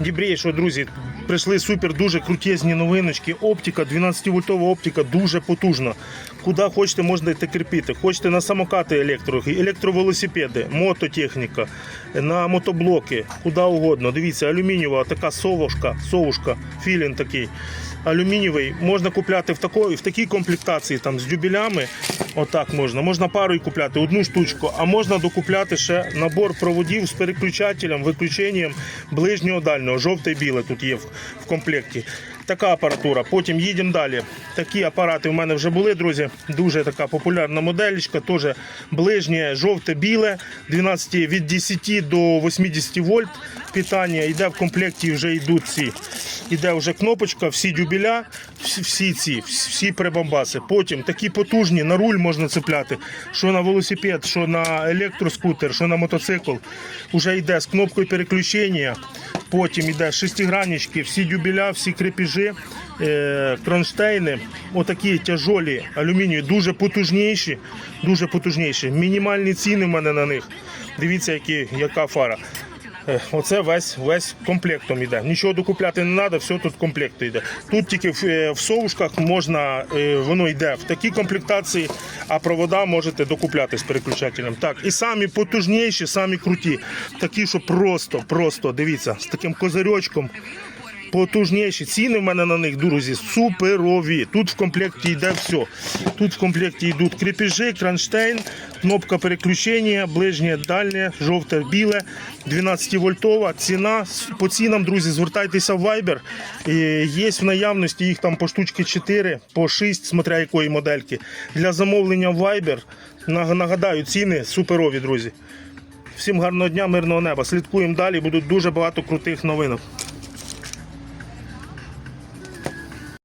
Дібрій, що, друзі, прийшли супер дуже крутезні новиночки. Оптика, 12-вольтова оптика, дуже потужна. Куди хочете, можна йти кріпити. Хочете на самокати електро, електровелосипеди, мототехніка, на мотоблоки, куди угодно. Дивіться, алюмінієва така совушка, совушка, філін такий. Алюмінієвий можна купляти в такої, в такій комплектації там з дюбелями. Отак можна. Можна парою купляти одну штучку, а можна докупляти ще набор проводів з переключателем, виключенням ближнього дальнього. Жовте і біле тут є в комплекті. Така апаратура. Потім їдемо далі. Такі апарати в мене вже були, друзі. Дуже така популярна моделічка. Теж ближнє, жовте-біле, 12 від 10 до 80 вольт. Питання йде в комплекті, вже йдуть ці. Іде вже кнопочка, всі дюбеля, всі, всі ці, всі прибамбаси. Потім такі потужні на руль можна цепляти, що на велосипед, що на електроскутер, що на мотоцикл. Уже йде з кнопкою переключення. Потім йде шестигранички, всі дюбеля, всі крепежі, е, кронштейни. Отакі тяжолі алюмінію, дуже потужніші, дуже потужніші. Мінімальні ціни в мене на них. Дивіться, які, яка фара. Е, Оце весь весь комплектом йде. Нічого докупляти не треба, все тут комплект йде. Тут тільки в, е, в совушках можна, е, воно йде в такій комплектації, а провода можете докупляти з переключателем. Так, і самі потужніші, самі круті. Такі, що просто, просто, дивіться, з таким козирьочком. Потужніші ціни в мене на них, друзі, суперові. Тут в комплекті йде все. Тут в комплекті йдуть крепежі, кронштейн, кнопка переключення, ближнє, дальнє, жовте, біле, 12-вольтова. Ціна по цінам, друзі, звертайтеся в Viber. Є в наявності їх там по штучки 4, по 6, смотря якої модельки. Для замовлення Viber. Нагадаю, ціни суперові, друзі. Всім гарного дня, мирного неба. Слідкуємо далі, будуть дуже багато крутих новинок.